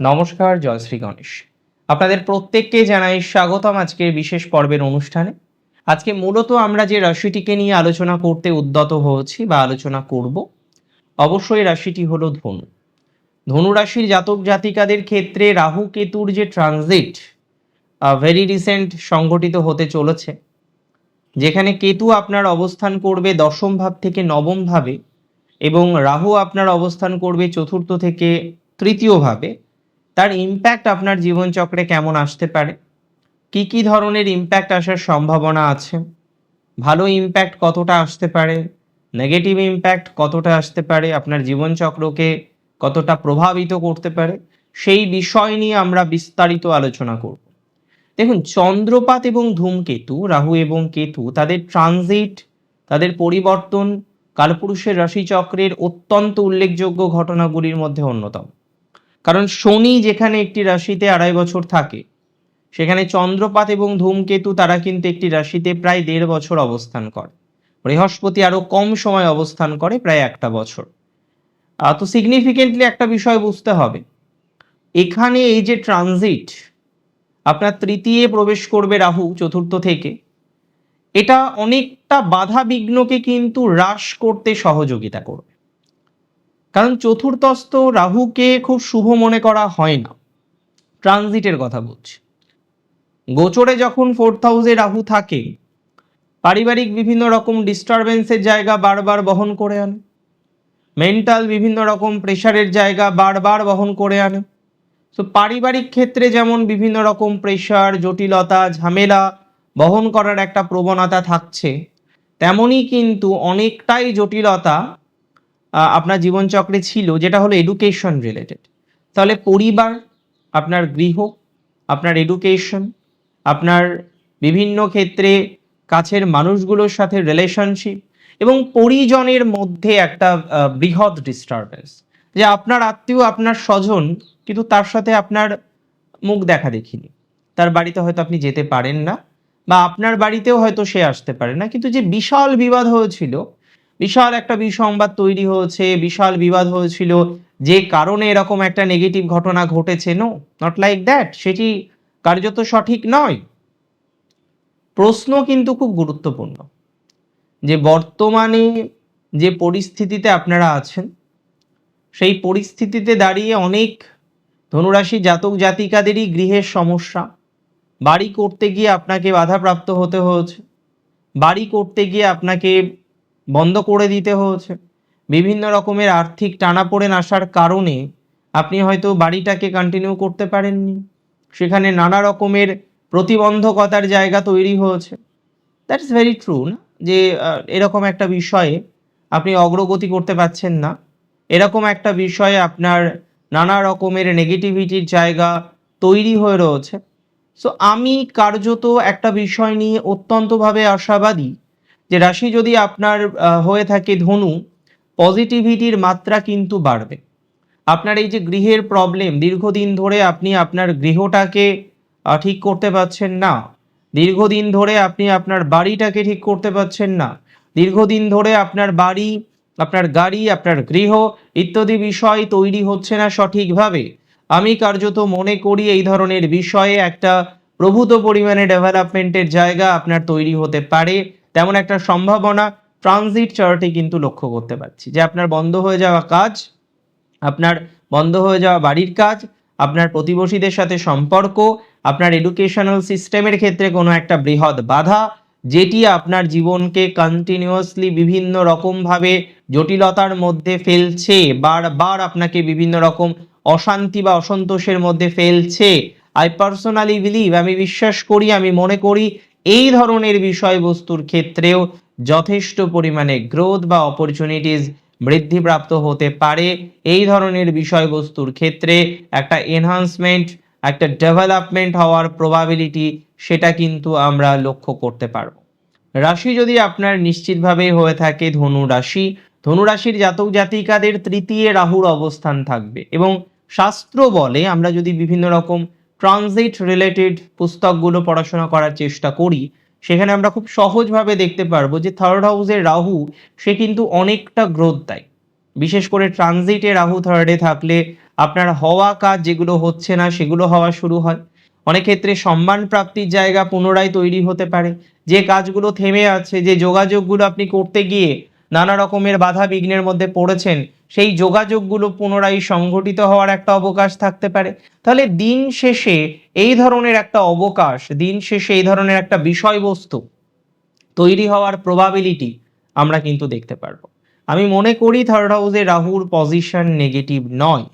নমস্কার, জয়শ্রী গণেশ। আপনাদের প্রত্যেককে জানাই স্বাগতম আজকের বিশেষ পর্বের অনুষ্ঠানে। আজকে মূলত আমরা যে রাশিটিকে নিয়ে আলোচনা করতে উদ্যত হয়েছি বা আলোচনা করব, অবশ্যই রাশিটি হলো ধনু। ধনু রাশির জাতক জাতিকাদের ক্ষেত্রে রাহু কেতুর যে ট্রানজিট ভেরি রিসেন্ট সংঘটিত হতে চলেছে, যেখানে কেতু আপনার অবস্থান করবে দশম ভাব থেকে নবম ভাবে এবং রাহু আপনার অবস্থান করবে চতুর্থ থেকে তৃতীয় ভাবে। তার ইম্প্যাক্ট আপনার জীবনচক্রে কেমন আসতে পারে? কি কি ধরনের ইম্প্যাক্ট আসার সম্ভাবনা আছে? ভালো ইম্প্যাক্ট কতটা আসতে পারে? নেগেটিভ ইম্প্যাক্ট কতটা আসতে পারে? আপনার জীবনচক্রকে কতটা প্রভাবিত করতে পারে? সেই বিষয় নিয়ে আমরা বিস্তারিত আলোচনা করব। দেখুন, চন্দ্রপাত এবং ধূমকেতু, রাহু এবং কেতু, তাদের ট্রানজিট তাদের পরিবর্তন, কালপুরুষের রাশিচক্রের অত্যন্ত উল্লেখযোগ্য ঘটনাগুলির মধ্যে অন্যতম। কারণ শনি যেখানে একটি রাশিতে আড়াই বছর থাকে, সেখানে চন্দ্রপাত এবং ধূমকেতু তারা কিন্তু একটি রাশিতে প্রায় দেড় বছর অবস্থান করে। বৃহস্পতি আরও কম সময় অবস্থান করে, প্রায় একটা বছর। তো সিগনিফিকেন্টলি একটা বিষয় বুঝতে হবে। এখানে এই যে ট্রানজিট আপনার তৃতীয় প্রবেশ করবে রাহু চতুর্থ থেকে। এটা অনেকটা বাধা বিঘ্নকে কিন্তু হ্রাস করতে সহযোগিতা করবে। কারণ চতুর্থস্থ রাহুকে খুব শুভ মনে করা হয় না। ট্রানজিটের কথা বলছি। গোচরে যখন ফোর্থ হাউসে রাহু থাকে, পারিবারিক বিভিন্ন রকম ডিস্টারবেন্সের জায়গা বারবার বহন করে আনে। মেন্টাল বিভিন্ন রকম প্রেশারের জায়গা বারবার বহন করে আনে। তো পারিবারিক ক্ষেত্রে যেমন বিভিন্ন রকম প্রেশার, জটিলতা, ঝামেলা বহন করার একটা প্রবণতা থাকছে, তেমনই কিন্তু অনেকটাই জটিলতা আপনার জীবনচক্রে ছিল, যেটা হলো এডুকেশন রিলেটেড তাহলে পরিবার, আপনার গৃহ, আপনার এডুকেশন আপনার বিভিন্ন ক্ষেত্রে কাছের মানুষগুলোর সাথে রিলেশনশিপ এবং পরিজনের মধ্যে একটা বৃহৎ ডিস্টারবেন্স যে আপনার আত্মীয়, আপনার স্বজন, কিন্তু তার সাথে আপনার মুখ দেখা দেখিনি। তার বাড়িতে হয়তো আপনি যেতে পারেন না বা আপনার বাড়িতেও হয়তো সে আসতে পারে না, কিন্তু যে বিশাল বিবাদ হয়েছিল বিশাল একটা বিসংবাদ তৈরি হয়েছে, বিশাল বিবাদ হয়েছিল। যে কারণে এরকম একটা নেগেটিভ ঘটনা ঘটেছে নো নট লাইক দ্যাট সেটি কার্যত সঠিক নয়। প্রশ্ন কিন্তু খুব গুরুত্বপূর্ণ। যে বর্তমানে যে পরিস্থিতিতে আপনারা আছেন, সেই পরিস্থিতিতে দাঁড়িয়ে অনেক ধনুরাশি জাতক জাতিকাদেরই গৃহের সমস্যা। বাড়ি করতে গিয়ে আপনাকে বাধাপ্রাপ্ত হতে হয়েছে। বাড়ি করতে গিয়ে আপনাকে বন্ধ করে দিতে হয়েছে। বিভিন্ন রকমের আর্থিক টানাপোড়েন আসার কারণে আপনি হয়তো বাড়িটাকে কন্টিনিউ করতে পারেননি। সেখানে নানা রকমের প্রতিবন্ধকতার জায়গা তৈরি হয়েছে। দ্যাটস ভেরি ট্রু না? যে এরকম একটা বিষয়ে আপনি অগ্রগতি করতে পারছেন না। এরকম একটা বিষয়ে আপনার নানা রকমের নেগেটিভিটির জায়গা তৈরি হয়ে রয়েছে। সো আমি কার্যত একটা বিষয় নিয়ে অত্যন্তভাবে আশাবাদী যে রাশি যদি আপনার হয়ে থাকে ধনু পজিটিভিটির মাত্রা কিন্তু বাড়বে। আপনার এই যে গৃহের প্রবলেম দীর্ঘদিন ধরে আপনি আপনার গৃহটাকে ঠিক করতে পারছেন না। দীর্ঘদিন ধরে আপনি আপনার বাড়িটাকে ঠিক করতে পারছেন না। দীর্ঘদিন ধরে আপনার বাড়ি, আপনার গাড়ি, আপনার গৃহ ইত্যাদি বিষয় তৈরি হচ্ছে না সঠিকভাবে। আমি কার্যত মনে করি এই ধরনের বিষয়ে একটা প্রভূত পরিমাণে ডেভেলপমেন্টের জায়গা আপনার তৈরি হতে পারে। তেমন একটা সম্ভাবনা ট্রানজিট চার্টে কিন্তু লক্ষ্য করতে পারছি। যে আপনার বন্ধ হয়ে যাওয়া কাজ, আপনার বন্ধ হয়ে যাওয়া বাড়ির কাজ, আপনার প্রতিবেশীদের সাথে সম্পর্ক, আপনার এডুকেশনাল সিস্টেমের ক্ষেত্রে কোনো একটা বৃহৎ বাধা, যেটি আপনার জীবনকে কন্টিনিউয়াসলি বিভিন্ন রকমভাবে জটিলতার মধ্যে ফেলছে, বারবার আপনাকে বিভিন্ন রকম অশান্তি বা অসন্তোষের মধ্যে ফেলছে। আই পার্সোনালি বিলিভ আমি বিশ্বাস করি, আমি মনে করি এই ধরনের বিষয়বস্তুর ক্ষেত্রেও যথেষ্ট পরিমাণে গ্রোথ বা অপরচুনিটিস বৃদ্ধিপ্রাপ্ত হতে পারে। এই ধরনের বিষয়বস্তুর ক্ষেত্রে একটা এনহান্সমেন্ট একটা ডেভেলপমেন্ট হওয়ার প্রবাবিলিটি সেটা কিন্তু আমরা লক্ষ্য করতে পারব। রাশি যদি আপনার নিশ্চিতভাবে হয়ে থাকে ধনু রাশি, ধনু রাশির জাতক জাতিকাদের তৃতীয় রাহুর অবস্থান থাকবে এবং শাস্ত্র বলে আমরা যদি বিভিন্ন রকম ট্রানজিট রিলেটেড পুস্তকগুলো পড়াশোনা করার চেষ্টা করি, সেখানে আমরা খুব সহজভাবে দেখতে পারব যে থার্ড হাউসের রাহু, সে কিন্তু অনেকটা গ্রোথ দেয়। বিশেষ করে ট্রানজিটে রাহু থার্ডে থাকলে আপনার হওয়া কাজ যেগুলো হচ্ছে না, সেগুলো হওয়া শুরু হয়। অনেক ক্ষেত্রে সম্মান প্রাপ্তির জায়গা পুনরায় তৈরি হতে পারে। যে কাজগুলো থেমে আছে, যে যোগাযোগগুলো আপনি করতে গিয়ে নানা রকমের বাধা বিঘ্নের মধ্যে পড়েছেন। সেই যোগাযোগগুলো পুনরায় সংঘটিত হওয়ার একটা অবকাশ থাকতে পারে। তাহলে দিন শেষে এই ধরনের একটা অবকাশ, দিন শেষে এই ধরনের একটা বিষয়বস্তু তৈরি হওয়ার প্রবাবিলিটি আমরা কিন্তু দেখতে পারব। আমি মনে করি থার্ড হাউসে রাহুর পজিশন নেগেটিভ নয়।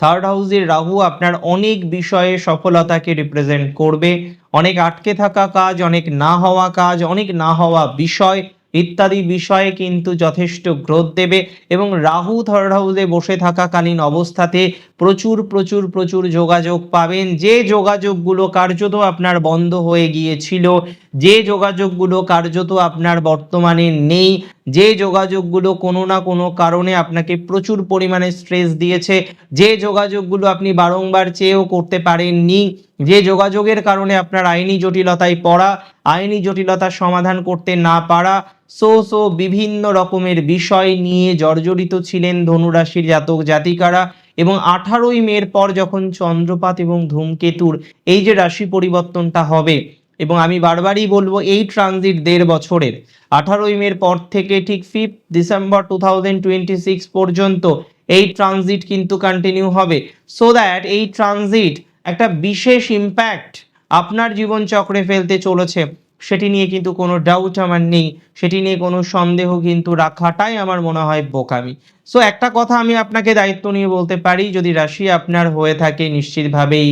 থার্ড হাউসের রাহু আপনার অনেক বিষয়ে সফলতাকে রিপ্রেজেন্ট করবে। অনেক আটকে থাকা কাজ, অনেক না হওয়া কাজ, অনেক না হওয়া বিষয় ইত্যাদি বিষয়ে কিন্তু যথেষ্ট গ্রোথ দেবে এবং রাহু থার্ড হাউসে বসে থাকাকালীন অবস্থাতে প্রচুর প্রচুর প্রচুর যোগাযোগ পাবেন। যে যোগাযোগগুলো কার্যত আপনার বন্ধ হয়ে গিয়েছিল, যে যোগাযোগগুলো কার্যত আপনার বর্তমানে নেই যে যোগাযোগগুলো কোনো না কোনো কারণে আপনাকে প্রচুর পরিমাণে স্ট্রেস দিয়েছে, যে যোগাযোগগুলো আপনি বারংবার চেয়েও করতে পারেননি, যে যোগাযোগের কারণে আপনার আইনি জটিলতায় পড়া, আইনি জটিলতার সমাধান করতে না পারা, সো সো বিভিন্ন রকমের বিষয় নিয়ে জর্জরিত ছিলেন ধনুরাশির জাতক জাতিকারা এবং আঠারোই মের পর যখন চন্দ্রপাত এবং ধূমকেতুর এই যে রাশি পরিবর্তনটা হবে এবং আমি বারবারই বলব, এই ট্রানজিট দেড় বছরের। আঠারোই মের পর থেকে ঠিক ফিফথ ডিসেম্বর টু পর্যন্ত এই ট্রানজিট কিন্তু কন্টিনিউ হবে। সো দ্যাট এই ট্রানজিট একটা বিশেষ ইম্প্যাক্ট আপনার জীবন চক্রে ফেলতে চলেছে। সেটি নিয়ে কিন্তু কোনো ডাউট আমার নেই। সেটি নিয়ে কোনো সন্দেহ কিন্তু রাখাটাই আমার মনে হয় বোকামি। সো একটা কথা আমি আপনাকে দায়িত্ব নিয়ে বলতে পারি, যদি রাশি আপনার হয়ে থাকে, নিশ্চিতভাবেই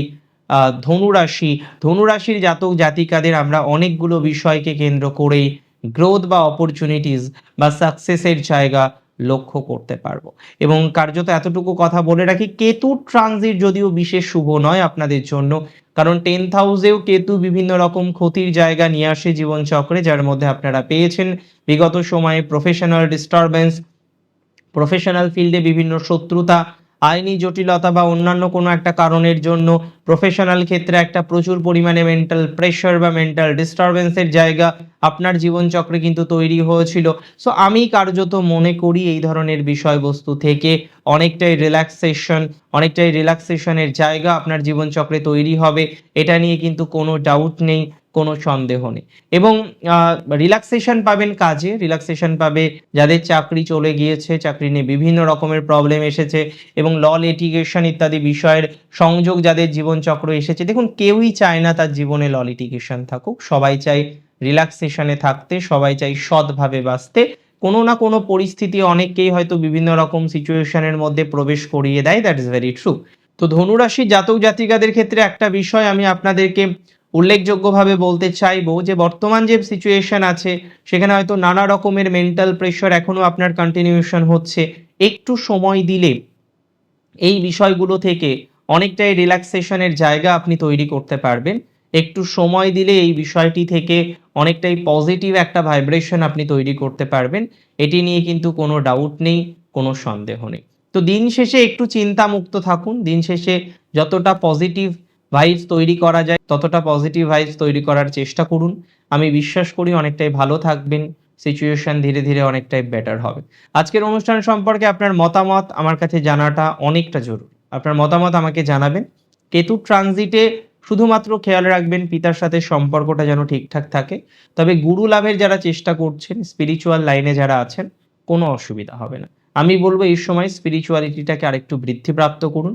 ধনুরাশি। ধনুরাশির জাতক জাতিকাদের আমরা অনেকগুলো বিষয়কে কেন্দ্র করেই গ্রোথ বা অপরচুনিটিস বা সাকসেসের জায়গা লক্ষ্য করতে পারব। এবং কার্যত এতটুকু কথা বলে রাখি, কেতু ট্রানজিট যদিও বিশেষ শুভ নয় আপনাদের জন্য, কারণ টেন্থ হাউসেও কেতু বিভিন্ন রকম ক্ষতির জায়গা নিয়ে আসে জীবন চক্রে যার মধ্যে আপনারা পেয়েছেন বিগত সময়ে প্রফেশনাল ডিস্টারবেন্স প্রফেশনাল ফিল্ডে বিভিন্ন শত্রুতা আইনি জটিলতা বা অন্যান্য কোনো একটা কারণের জন্য প্রফেশনাল ক্ষেত্রে একটা প্রচুর পরিমাণে মেন্টাল প্রেশার বা মেন্টাল ডিস্টারবেন্সের জায়গা আপনার জীবনচক্রে কিন্তু তৈরি হয়েছিল। সো আমি কার্যত মনে করি এই ধরনের বিষয়বস্তু থেকে অনেকটাই রিল্যাক্সেশন অনেকটাই রিল্যাক্সেশনের জায়গা আপনার জীবনচক্রে তৈরি হবে। এটা নিয়ে কিন্তু কোনো ডাউট নেই। কোনো সন্দেহ নেই। এবং রিল্যাক্সেশন পাবেন কাজে রিল্যাক্সেশন পাবে যাদের চাকরি চলে গিয়েছে, চাকরি নিয়ে বিভিন্ন রকমের প্রবলেম এসেছে এবং ল লিটিগেশন ইত্যাদি বিষয়ের সংযোগ যাদের জীবনচক্র এসেছে। দেখুন, কেউই চায় না তার জীবনে ল লিটিগেশন থাকুক। সবাই চায় রিল্যাক্সেশনে থাকতে, সবাই চাই সৎভাবে বাঁচতে। কোনো না কোনো পরিস্থিতি অনেককেই হয়তো বিভিন্ন রকম সিচুয়েশনের মধ্যে প্রবেশ করিয়ে দেয়। দ্যাট ইজ ভেরি ট্রু তো ধনুরাশি জাতক জাতিকাদের ক্ষেত্রে একটা বিষয় আমি আপনাদেরকে উল্লেখযোগ্যভাবে বলতে চাইব যে বর্তমান যে সিচুয়েশন আছে, সেখানে হয়তো নানা রকমের মেন্টাল প্রেশার এখনও আপনার কন্টিনিউশন হচ্ছে। একটু সময় দিলে এই বিষয়গুলো থেকে অনেকটাই রিল্যাক্সেশনের জায়গা আপনি তৈরি করতে পারবেন। একটু সময় দিলে এই বিষয়টি থেকে অনেকটাই পজিটিভ একটা ভাইব্রেশন আপনি তৈরি করতে পারবেন। এটি নিয়ে কিন্তু কোনো ডাউট নেই, কোনো সন্দেহ নেই। তো দিন শেষে একটু চিন্তামুক্ত থাকুন। দিন শেষে যতটা পজিটিভ ভাইবস তৈরি করা যায়, ততটা পজিটিভ ভাইবস তৈরি করার চেষ্টা করুন। আমি বিশ্বাস করি অনেকটাই ভালো থাকবেন সিচুয়েশন ধীরে ধীরে অনেকটাই বেটার হবে। আজকের অনুষ্ঠান সম্পর্কে আপনার মতামত আমার কাছে জানাটা অনেকটা জরুরি। আপনার মতামত আমাকে জানাবেন। কেতু ট্রানজিটে শুধুমাত্র খেয়াল রাখবেন পিতার সাথে সম্পর্কটা যেন ঠিকঠাক থাকে। তবে গুরু লাভের যারা চেষ্টা করছেন স্পিরিচুয়াল লাইনে যারা আছেন, কোনো অসুবিধা হবে না। আমি বলব এই সময় স্পিরিচুয়ালিটিটাকে আরেকটু বৃদ্ধিপ্রাপ্ত করুন।